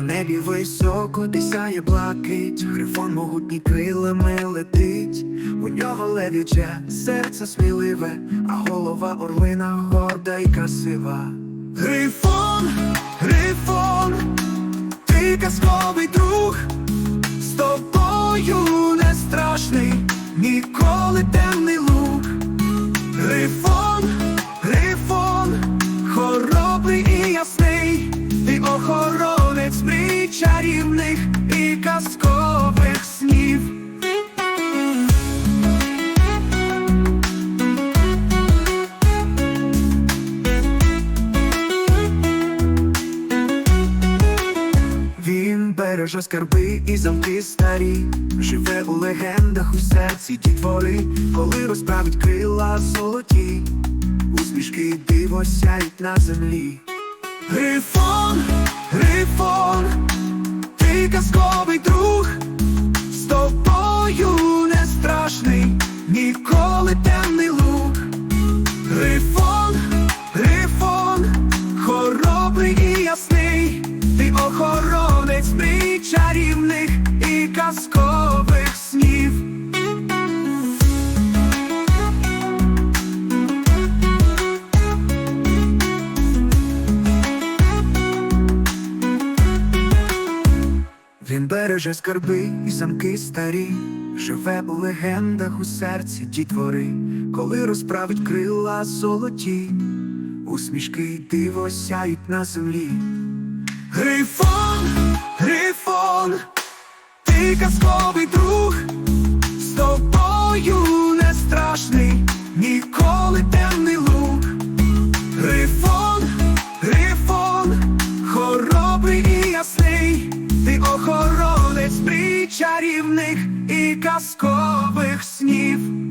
небі високо десяє блакить, Грифон могутні крилами летить, у нього левіче серце сміливе, а голова орлина горда і красива. Грифон, грифон, ти казковий друг, з тобою не страшний, ніколи береже скарби і замки старі, живе у легендах у серці дітвори, коли розправить крила золоті, усмішки диво сяють на землі. Грифон, грифон, ти казковий друг, Він береже скарби і замки старі, живе у легендах у серці дітвори, коли розправить крила золоті, усмішки й диво сяють на землі. Грифон, грифон, ти казковий друг, з тобою не страшний, ніколи темний лук. Грифон, грифон, хоробрий і ясний, охоронець мрій чарівних і казкових снів.